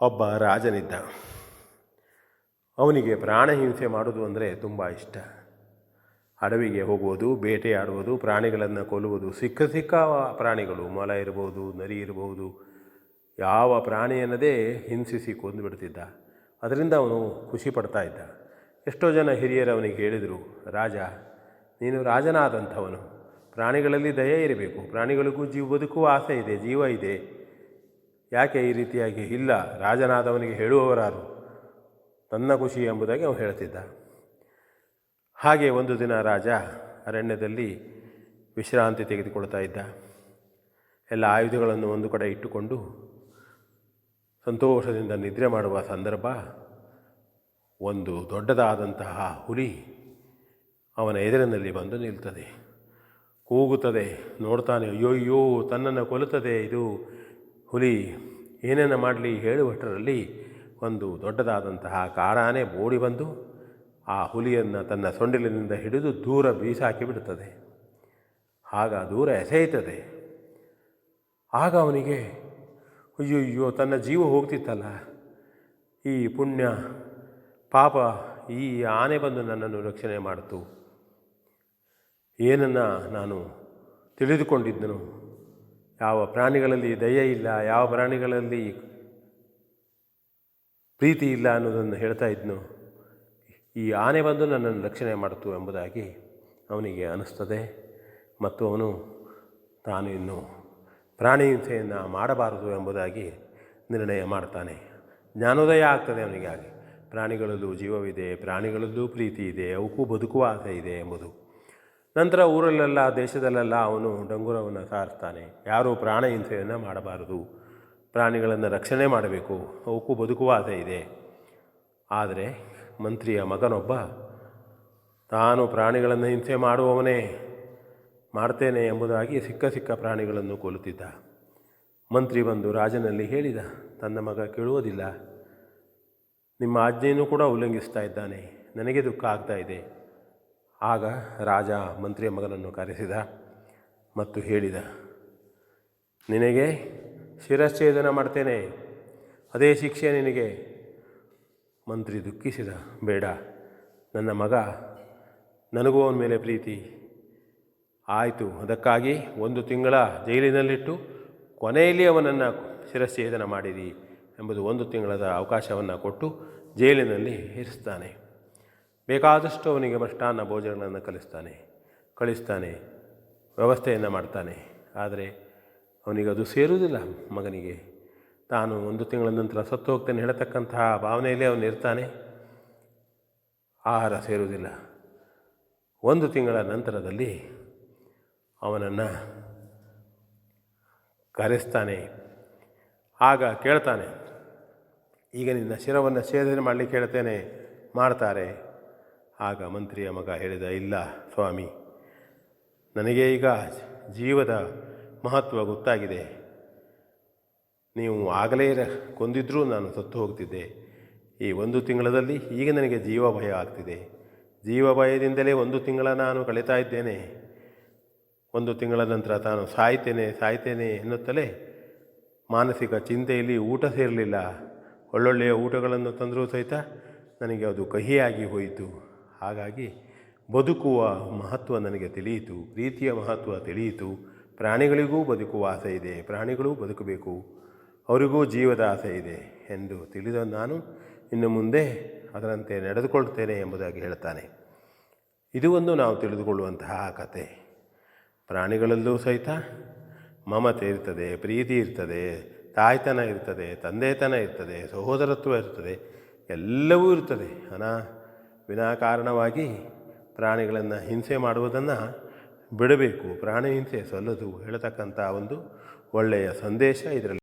ಒಬ್ಬ ರಾಜನಿದ್ದ. ಅವನಿಗೆ ಪ್ರಾಣ ಹಿಂಸೆ ಮಾಡೋದು ಅಂದರೆ ತುಂಬ ಇಷ್ಟ. ಅಡವಿಗೆ ಹೋಗುವುದು, ಬೇಟೆಯಾಡುವುದು, ಪ್ರಾಣಿಗಳನ್ನು ಕೊಲ್ಲುವುದು, ಸಿಕ್ಕ ಸಿಕ್ಕ ಪ್ರಾಣಿಗಳು, ಮೊಲ ಇರ್ಬೋದು, ನರಿ ಇರ್ಬೋದು, ಯಾವ ಪ್ರಾಣಿಯನ್ನದೇ ಹಿಂಸಿಸಿ ಕೊಂದು ಬಿಡ್ತಿದ್ದ. ಅದರಿಂದ ಅವನು ಖುಷಿ ಪಡ್ತಾ ಇದ್ದ. ಎಷ್ಟೋ ಜನ ಹಿರಿಯರು ಅವನಿಗೆ ಹೇಳಿದರು, ರಾಜ, ನೀನು ರಾಜನಾದಂಥವನು. ಪ್ರಾಣಿಗಳಲ್ಲಿ ದಯೆ ಇರಬೇಕು. ಪ್ರಾಣಿಗಳಿಗೂ ಜೀವ ಬದುಕುವ ಆಸೆ ಇದೆ, ಜೀವ ಇದೆ. ಯಾಕೆ ಈ ರೀತಿಯಾಗಿ ಇಲ್ಲ? ರಾಜನಾದವನಿಗೆ ಹೇಳುವವರಾರು. ತನ್ನ ಖುಷಿ ಎಂಬುದಾಗಿ ಅವನು ಹೇಳ್ತಿದ್ದ. ಹಾಗೆ ಒಂದು ದಿನ ರಾಜ ಅರಣ್ಯದಲ್ಲಿ ವಿಶ್ರಾಂತಿ ತೆಗೆದುಕೊಳ್ತಾ ಇದ್ದ. ಎಲ್ಲ ಆಯುಧಗಳನ್ನು ಒಂದು ಕಡೆ ಇಟ್ಟುಕೊಂಡು ಸಂತೋಷದಿಂದ ನಿದ್ರೆ ಮಾಡುವ ಸಂದರ್ಭ, ಒಂದು ದೊಡ್ಡದಾದಂತಹ ಹುಲಿ ಅವನ ಎದುರಿನಲ್ಲಿ ಬಂದು ನಿಲ್ತದೆ. ಕೂಗುತ್ತದೆ, ನೋಡ್ತಾನೆ, ಅಯ್ಯೋ ಅಯ್ಯೋ, ತನ್ನನ್ನು ಕೊಲ್ಲುತ್ತದೆ ಇದು. ಹುಲಿ, ಏನೇನು ಮಾಡಲಿ ಹೇಳುವಷ್ಟರಲ್ಲಿ ಒಂದು ದೊಡ್ಡದಾದಂತಹ ಕಾರಾನೆ ಓಡಿ ಬಂದು ಆ ಹುಲಿಯನ್ನು ತನ್ನ ಸೊಂಡಿಲಿನಿಂದ ಹಿಡಿದು ದೂರ ಬೀಸಾಕಿ ಬಿಡುತ್ತದೆ. ಆಗ ದೂರ ಎಸೆಯುತ್ತದೆ. ಆಗ ಅವನಿಗೆ ಅಯ್ಯೋ, ತನ್ನ ಜೀವ ಹೋಗ್ತಿತ್ತಲ್ಲ. ಈ ಪುಣ್ಯ, ಪಾಪ ಈ ಆನೆ ಬಂದು ನನ್ನನ್ನು ರಕ್ಷಣೆ ಮಾಡಿತು. ಏನನ್ನು ನಾನು ತಿಳಿದುಕೊಂಡಿದ್ದನು? ಯಾವ ಪ್ರಾಣಿಗಳಲ್ಲಿ ದಯೆ ಇಲ್ಲ, ಯಾವ ಪ್ರಾಣಿಗಳಲ್ಲಿ ಪ್ರೀತಿ ಇಲ್ಲ ಅನ್ನೋದನ್ನು ಹೇಳ್ತಾ ಇದ್ನು. ಈ ಆನೆ ಬಂದು ನನ್ನನ್ನು ರಕ್ಷಣೆ ಮಾಡಿತು ಎಂಬುದಾಗಿ ಅವನಿಗೆ ಅನ್ನಿಸ್ತದೆ ಮತ್ತು ಅವನು ತಾನು ಇನ್ನು ಪ್ರಾಣಿ ಹಿಂಸೆಯನ್ನು ಮಾಡಬಾರದು ಎಂಬುದಾಗಿ ನಿರ್ಣಯ ಮಾಡ್ತಾನೆ. ಜ್ಞಾನೋದಯ ಆಗ್ತದೆ ಅವನಿಗಾಗಿ. ಪ್ರಾಣಿಗಳಲ್ಲೂ ಜೀವವಿದೆ, ಪ್ರಾಣಿಗಳಲ್ಲೂ ಪ್ರೀತಿ ಇದೆ, ಅವಕ್ಕೂ ಬದುಕುವ ಆಸೆ ಇದೆ ಎಂಬುದು. ನಂತರ ಊರಲ್ಲೆಲ್ಲ, ದೇಶದಲ್ಲೆಲ್ಲ ಅವನು ಡಂಗುರವನ್ನು ಸಾರಿಸ್ತಾನೆ. ಯಾರೂ ಪ್ರಾಣ ಹಿಂಸೆಯನ್ನು ಮಾಡಬಾರದು. ಪ್ರಾಣಿಗಳನ್ನು ರಕ್ಷಣೆ ಮಾಡಬೇಕು. ಅವಕ್ಕೂ ಬದುಕುವ ಆಸೆ ಇದೆ. ಆದರೆ ಮಂತ್ರಿಯ ಮಗನೊಬ್ಬ, ತಾನು ಪ್ರಾಣಿಗಳನ್ನು ಹಿಂಸೆ ಮಾಡುವವನೇ, ಮಾಡ್ತೇನೆ ಎಂಬುದಾಗಿ ಸಿಕ್ಕ ಸಿಕ್ಕ ಪ್ರಾಣಿಗಳನ್ನು ಕೊಲ್ಲುತ್ತಿದ್ದ. ಮಂತ್ರಿ ಬಂದು ರಾಜನಲ್ಲಿ ಹೇಳಿದ, ತನ್ನ ಮಗ ಕೇಳುವುದಿಲ್ಲ. ನಿಮ್ಮ ಆಜ್ಞೆಯನ್ನು ಕೂಡ ಉಲ್ಲಂಘಿಸ್ತಾ ಇದ್ದಾನೆ. ನನಗೆ ದುಃಖ ಆಗ್ತಾ ಇದೆ. ಆಗ ರಾಜ ಮಂತ್ರಿಯ ಮಗನನ್ನು ಕರೆಸಿದ ಮತ್ತು ಹೇಳಿದ, ನಿನಗೆ ಶಿರಚ್ಛೇದನ ಮಾಡ್ತೇನೆ. ಅದೇ ಶಿಕ್ಷೆ ನಿನಗೆ. ಮಂತ್ರಿ ದುಃಖಿಸಿದ, ಬೇಡ, ನನ್ನ ಮಗ, ನನಗೂ ಅವನ ಮೇಲೆ ಪ್ರೀತಿ. ಆಯಿತು, ಅದಕ್ಕಾಗಿ ಒಂದು ತಿಂಗಳ ಜೈಲಿನಲ್ಲಿಟ್ಟು ಕೊನೆಯಲ್ಲಿ ಅವನನ್ನು ಶಿರಚ್ಛೇದನ ಮಾಡಿರಿ ಎಂಬುದು ಒಂದು ತಿಂಗಳದ ಅವಕಾಶವನ್ನು ಕೊಟ್ಟು ಜೈಲಿನಲ್ಲಿ ಇರಿಸ್ತಾನೆ. ಬೇಕಾದಷ್ಟು ಅವನಿಗೆ ಮೃಷ್ಟಾನ್ನ ಭೋಜನಗಳನ್ನು ಕಲಿಸ್ತಾನೆ, ಕಳಿಸ್ತಾನೆ, ವ್ಯವಸ್ಥೆಯನ್ನು ಮಾಡ್ತಾನೆ. ಆದರೆ ಅವನಿಗೆ ಅದು ಸೇರುವುದಿಲ್ಲ ಮಗನಿಗೆ. ತಾನು ಒಂದು ತಿಂಗಳ ನಂತರ ಸತ್ತು ಹೋಗ್ತೇನೆ ಹೇಳತಕ್ಕಂತಹ ಭಾವನೆಯಲ್ಲಿ ಅವನು ಇರ್ತಾನೆ. ಆಹಾರ ಸೇರುವುದಿಲ್ಲ. ಒಂದು ತಿಂಗಳ ನಂತರದಲ್ಲಿ ಅವನನ್ನು ಕರೆಸ್ತಾನೆ. ಆಗ ಕೇಳ್ತಾನೆ, ಈಗ ನಿನ್ನ ಶಿರವನ್ನು ಸೇದನೆ ಮಾಡಲಿಕ್ಕೆ ಹೇಳ್ತೇನೆ, ಮಾಡ್ತಾರೆ. ಆಗ ಮಂತ್ರಿಯ ಮಗ ಹೇಳಿದ, ಇಲ್ಲ ಸ್ವಾಮಿ, ನನಗೆ ಈಗ ಜೀವದ ಮಹತ್ವ ಗೊತ್ತಾಗಿದೆ. ನೀವು ಆಗಲೇ ಕೊಂದಿದ್ದರೂ ಕೊಂದಿದ್ರೂ ನಾನು ಸತ್ತು ಹೋಗ್ತಿದ್ದೆ. ಈ ಒಂದು ತಿಂಗಳಲ್ಲಿ ಈಗ ನನಗೆ ಜೀವ ಭಯ ಆಗ್ತಿದೆ. ಜೀವ ಭಯದಿಂದಲೇ ಒಂದು ತಿಂಗಳ ನಾನು ಕಳೀತಾ ಇದ್ದೇನೆ. ಒಂದು ತಿಂಗಳ ನಂತರ ತಾನು ಸಾಯ್ತೇನೆ ಸಾಯ್ತೇನೆ ಎನ್ನುತ್ತಲೇ ಮಾನಸಿಕ ಚಿಂತೆಯಲ್ಲಿ ಊಟ ಸೇರಲಿಲ್ಲ. ಒಳ್ಳೊಳ್ಳೆಯ ಊಟಗಳನ್ನು ತಂದರೂ ಸಹಿತ ನನಗೆ ಅದು ಕಹಿಯಾಗಿ ಹೋಯಿತು. ಹಾಗಾಗಿ ಬದುಕುವ ಮಹತ್ವ ನನಗೆ ತಿಳಿಯಿತು ಪ್ರೀತಿಯ ಮಹತ್ವ ತಿಳಿಯಿತು. ಪ್ರಾಣಿಗಳಿಗೂ ಬದುಕುವ ಆಸೆ ಇದೆ, ಪ್ರಾಣಿಗಳೂ ಬದುಕಬೇಕು, ಅವರಿಗೂ ಜೀವದ ಆಸೆ ಇದೆ ಎಂದು ತಿಳಿದ ನಾನು ಇನ್ನು ಮುಂದೆ ಅದರಂತೆ ನಡೆದುಕೊಳ್ಳುತ್ತೇನೆ ಎಂಬುದಾಗಿ ಹೇಳ್ತಾನೆ ಇದು ಒಂದು ನಾವು ತಿಳಿದುಕೊಳ್ಳುವಂತಹ ಕತೆ. ಪ್ರಾಣಿಗಳಲ್ಲೂ ಸಹಿತ ಮಮತೆ ಇರ್ತದೆ, ಪ್ರೀತಿ ಇರ್ತದೆ, ತಾಯ್ತನ ಇರ್ತದೆ, ತಂದೆತನ ಇರ್ತದೆ, ಸಹೋದರತ್ವ ಇರ್ತದೆ, ಎಲ್ಲವೂ ಇರ್ತದೆ. ಅನಾ ವಿನಾಕಾರಣವಾಗಿ ಪ್ರಾಣಿಗಳನ್ನು ಹಿಂಸೆ ಮಾಡುವುದನ್ನು ಬಿಡಬೇಕು. ಪ್ರಾಣಿ ಹಿಂಸೆ ಸಲ್ಲದು ಹೇಳತಕ್ಕಂಥ ಒಂದು ಒಳ್ಳೆಯ ಸಂದೇಶ ಇದರಲ್ಲಿ.